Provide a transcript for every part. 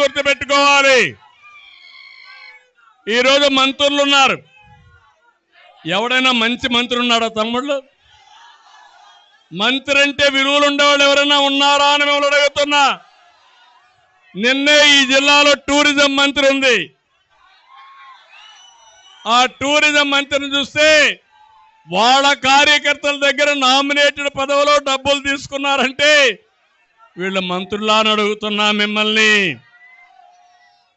గుర్తుపెట్టుకోవాలి. ఈరోజు మంత్రులు ఉన్నారు ఎవడైనా మంచి మంత్రి ఉన్నాడా తమ్ముళ్ళు? మంత్రి అంటే విలువలు ఉండేవాళ్ళు ఎవరైనా ఉన్నారా అని మిమ్మల్ని అడుగుతున్నా. నిన్నే ఈ జిల్లాలో టూరిజం మంత్రి ఉంది. ఆ టూరిజం మంత్రిని చూస్తే వాళ్ళ కార్యకర్తల దగ్గర నామినేటెడ్ పదవిలో డబ్బులు తీసుకున్నారంటే వీళ్ళ మంత్రులా అని అడుగుతున్నా మిమ్మల్ని.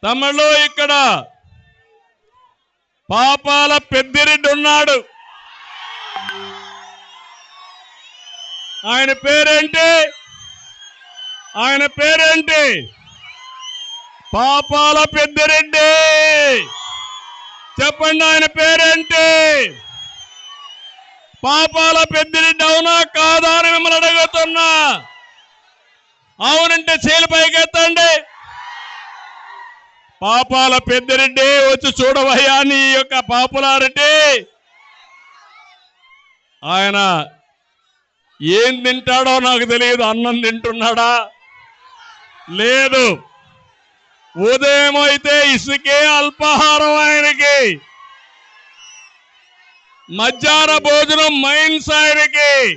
తమలో ఇక్కడ పాపాల పెద్దిరెడ్డి ఉన్నాడు. ఆయన పేరేంటి? ఆయన పేరేంటి? పాపాల పెద్దిరెడ్డి. చెప్పండి ఆయన పేరేంటి? పాపాల పెద్దిరెడ్డి అవునా కాదా అని మిమ్మల్ని అడుగుతున్నా. అవునంటే చేలు పైకెత్తండి. పాపాల పెద్దిరెడ్డి వచ్చి చూడవయ్యా నీ యొక్క పాపులారిటీ. ఆయన ఏం తింటాడో నాకు తెలియదు అన్నం తింటున్నాడా? లేదు. ఉదయం అయితే ఇసుకే అల్పాహారం ఆయనకి. మధ్యాహ్న భోజనం మైన్స్ ఆయనకి.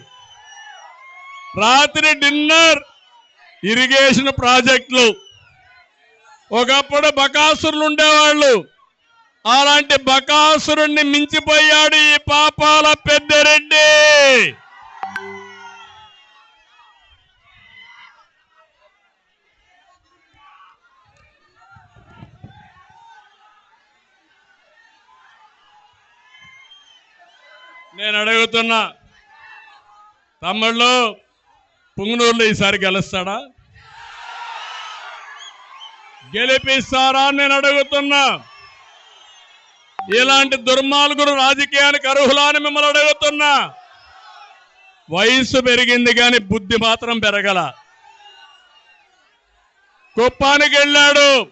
రాత్రి డిన్నర్ ఇరిగేషన్ ప్రాజెక్టులు. ఒకప్పుడు బకాసురులు ఉండేవాళ్ళు అలాంటి బకాసురుణ్ణి మించిపోయాడు ఈ పాపాల పెద్దరెడ్డి. నేను అడుగుతున్నా తమ్ముళ్ళు పుంగనూరులో ఈసారి గెలుస్తాడా? గెలిపిస్తారా నేను అడుగుతున్నా. ఇలాంటి దుర్మార్గుడు రాజకీయానికి అర్హులా అని మిమ్మల్ని అడుగుతున్నా. వయస్సు పెరిగింది కానీ బుద్ధి మాత్రం పెరగల. కుప్పానికి వెళ్ళాడు.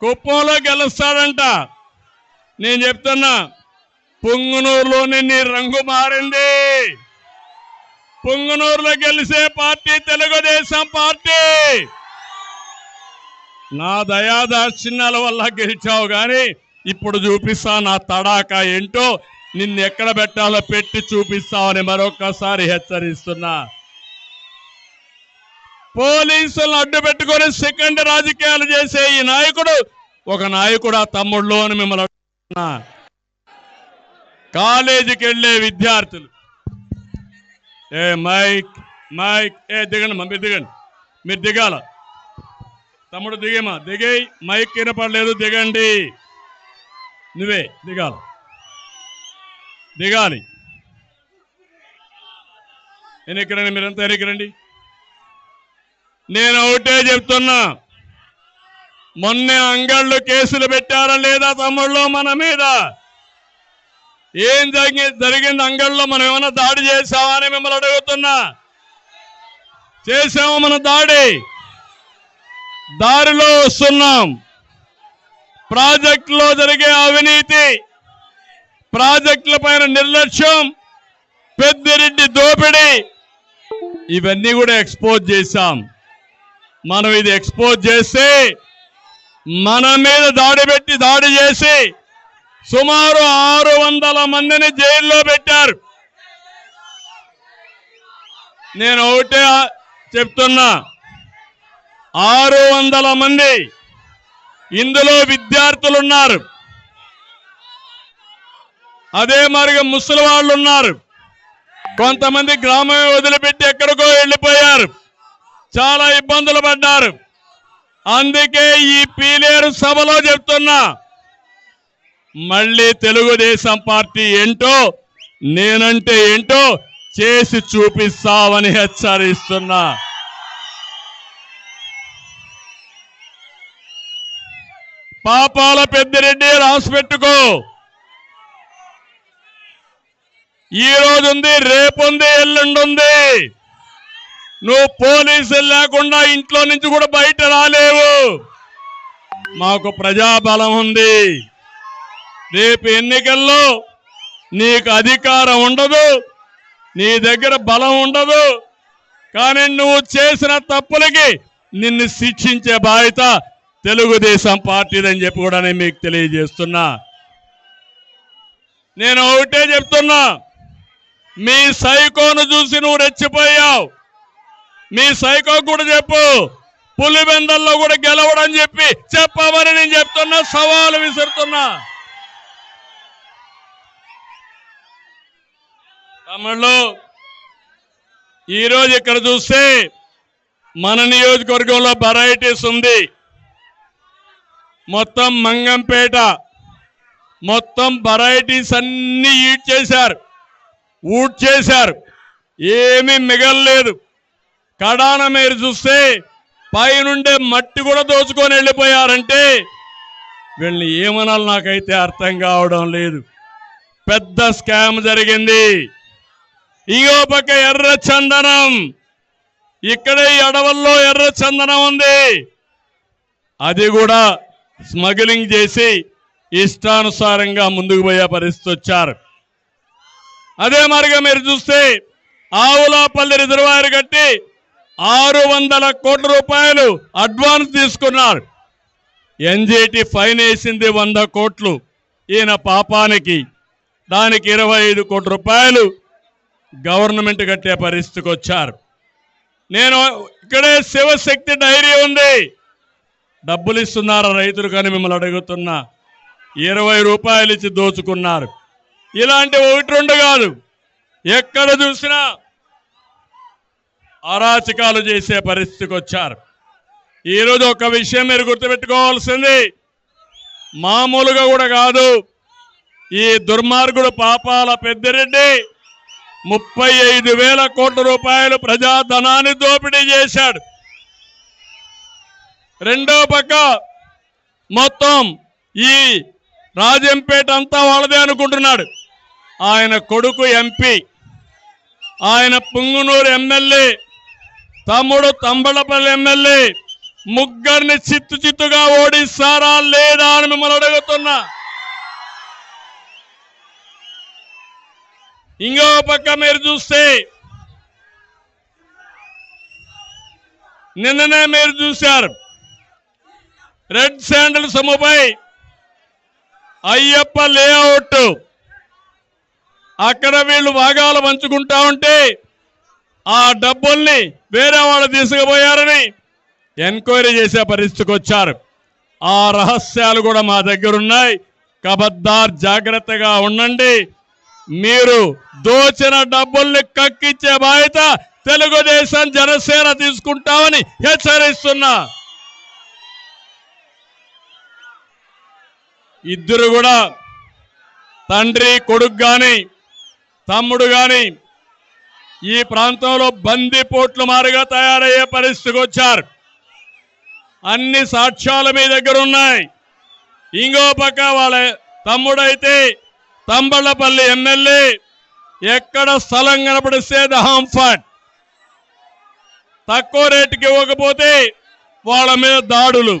కుప్పంలో గెలుస్తాడంట. నేను చెప్తున్నా పొంగునూరులోని నీ రంగు మారింది. పుంగునూరులో గెలిసే పార్టీ తెలుగుదేశం పార్టీ. నా దయాదార్చిన్యాల వల్ల గెలిచావు కానీ ఇప్పుడు చూపిస్తా నా తడాక ఏంటో నిన్ను ఎక్కడ పెట్టాలో పెట్టి చూపిస్తామని మరొకసారి హెచ్చరిస్తున్నా. పోలీసులను అడ్డు పెట్టుకొని సెకండ్ రాజకీయాలు చేసే ఈ నాయకుడు ఒక నాయకుడు ఆ తమ్ముళ్ళు అని మిమ్మల్ని అడుగుతున్నా. కాలేజీకి వెళ్ళే విద్యార్థులు. ఏ మైక్ మైక్ ఏ దిగండి మీరు దిగండి. మీరు దిగాల? తమ్ముడు దిగేమా? దిగే మైక్ వినపడలేదు. దిగండి. నువ్వే దిగాలి. దిగాలి. నేను ఎక్కడండి మీరంతా ఎక్కడండి నేను ఒకటే చెప్తున్నా. మొన్నే అంగళ్ళు కేసులు పెట్టారా లేదా తమ్ముళ్ళు మన మీద? ఏం జరిగి జరిగింది అంగళ్ళలో? మనం ఏమైనా దాడి చేసామా అని మిమ్మల్ని అడుగుతున్నా. చేసాము మన దాడి? దారిలో వస్తున్నాం. ప్రాజెక్టులో జరిగే అవినీతి ప్రాజెక్టుల పైన నిర్లక్ష్యం పెద్దిరెడ్డి దోపిడీ ఇవన్నీ కూడా ఎక్స్పోజ్ చేశాం. మనం ఇది ఎక్స్పోజ్ చేస్తే మన మీద దాడి పెట్టి దాడి చేసి సుమారు ఆరు వందల మందిని జైల్లో పెట్టారు. నేను ఒకటే చెప్తున్నా ఆరు వందల మంది ఇందులో విద్యార్థులు ఉన్నారు అదే మరిగా ముసలి వాళ్ళు ఉన్నారు కొంతమంది గ్రామం వదిలిపెట్టి ఎక్కడికో వెళ్ళిపోయారు. చాలా ఇబ్బందులు పడ్డారు. అందుకే ఈ పీలేరు సభలో చెప్తున్నా మళ్ళీ తెలుగుదేశం పార్టీ ఏంటో నేనంటే ఏంటో చేసి చూపిస్తామని హెచ్చరిస్తున్నా. పాపాల పెద్దిరెడ్డి రాసి పెట్టుకో ఈ రోజు ఉంది రేపు ఉంది ఎల్లుండి ఉంది నువ్వు పోలీసులు లేకుండా ఇంట్లో నుంచి కూడా బయట రాలేవు. మాకు ప్రజాబలం ఉంది. రేపు ఎన్నికల్లో నీకు అధికారం ఉండదు నీ దగ్గర బలం ఉండదు. కానీ నువ్వు చేసిన తప్పులకి నిన్ను శిక్షించే బాధ్యత తెలుగుదేశం పార్టీదని చెప్పి కూడా నేను మీకు తెలియజేస్తున్నా. నేను ఒకటే చెప్తున్నా మీ సైకోను చూసి నువ్వు రెచ్చిపోయావు. మీ సైకో కూడా చెప్పు పులిబెందల్లో కూడా గెలవడం చెప్పి చెప్పమని నేను చెప్తున్నా సవాలు విసురుతున్నా. తమిళ్ళు ఈరోజు ఇక్కడ చూస్తే మన నియోజకవర్గంలో వెరైటీస్ ఉంది. మొత్తం మంగంపేట మొత్తం వెరైటీస్ అన్ని ఈడ్ చేశారు. ఊట్ చేశారు. ఏమీ మిగల్లేదు. కడాన మీరు చూస్తే పైనుండే మట్టి కూడా దోచుకొని వెళ్ళిపోయారంటే వీళ్ళని ఏమనాలి నాకైతే అర్థం కావడం లేదు. పెద్ద స్కామ్ జరిగింది. ఇగో పక్క ఎర్ర చందనం. ఇక్కడే ఈ అడవుల్లో ఎర్ర చందనం ఉంది. అది కూడా స్మగ్లింగ్ చేసి ఇష్టానుసారంగా ముందుకు పోయే పరిస్థితి వచ్చారు. అదే మరిగా మీరు చూస్తే ఆవులాపల్లి రిజర్వాయర్ కట్టి ఆరు వందల కోట్ల రూపాయలు అడ్వాన్స్ తీసుకున్నారు. ఎన్జిటి ఫైన్ వేసింది వంద కోట్లు ఈయన పాపానికి. దానికి ఇరవై ఐదు కోట్ల రూపాయలు గవర్నమెంట్ కట్టే పరిస్థితికి వచ్చారు. నేను ఇక్కడే శివశక్తి డైరీ ఉంది. డబ్బులు ఇస్తున్నారా రైతులు కానీ మిమ్మల్ని అడుగుతున్నా. ఇరవై రూపాయలు ఇచ్చి దోచుకున్నారు. ఇలాంటి ఒకటి రెండు కాదు. ఎక్కడ చూసినా అరాచకాలు చేసే పరిస్థితికి వచ్చారు. ఈరోజు ఒక విషయం మీరు గుర్తుపెట్టుకోవాల్సింది. మామూలుగా కూడా కాదు. ఈ దుర్మార్గుడు పాపాల పెద్దిరెడ్డి ముప్పై ఐదు వేల కోట్ల రూపాయలు ప్రజాధనాన్ని దోపిడీ చేశాడు. రెండో పక్క మొత్తం ఈ రాజంపేట అంతా వాళ్ళదే అనుకుంటున్నాడు. ఆయన కొడుకు ఎంపీ. ఆయన పుంగునూరు ఎమ్మెల్యే తమ్ముడు తంబళపల్లి ఎమ్మెల్యే ముగ్గురిని చిత్తు చిత్తుగా ఓడిస్తారా లేదా అని మిమ్మల్ని అడుగుతున్నా. ఇంకో పక్క మీరు చూస్తే నిన్ననే మీరు చూశారు. రెడ్ శాండల్ సొమ్ముపై అయ్యప్ప లేఅవుట్. అక్కడ వీళ్ళు భాగాలు పంచుకుంటా ఉంటే ఆ డబ్బుల్ని వేరే వాళ్ళు తీసుకుపోయారని ఎంక్వైరీ చేసే పరిస్థితికి వచ్చారు. ఆ రహస్యాలు కూడా మా దగ్గర ఉన్నాయి కబద్దార్ జాగ్రత్తగా ఉండండి. మీరు దోచిన డబ్బుల్ని కక్కిచ్చే బాధ్యత తెలుగుదేశం జనసేన తీసుకుంటామని హెచ్చరిస్తున్నా. ఇద్దరు కూడా తండ్రి కొడుకు కానీ తమ్ముడు కానీ ఈ ప్రాంతంలో బందిపోట్లు మారుగా తయారయ్యే పరిస్థితికి వచ్చారు. అన్ని సాక్ష్యాలు మీ దగ్గర ఉన్నాయి. ఇంకో పక్క వాళ్ళ తమ్ముడైతే తంబళ్ళపల్లి ఎమ్మెల్యే ఎక్కడ స్థలం కనపడిస్తే దహాంఫట్ తక్కువ రేటుకి ఇవ్వకపోతే వాళ్ళ మీద దాడులు.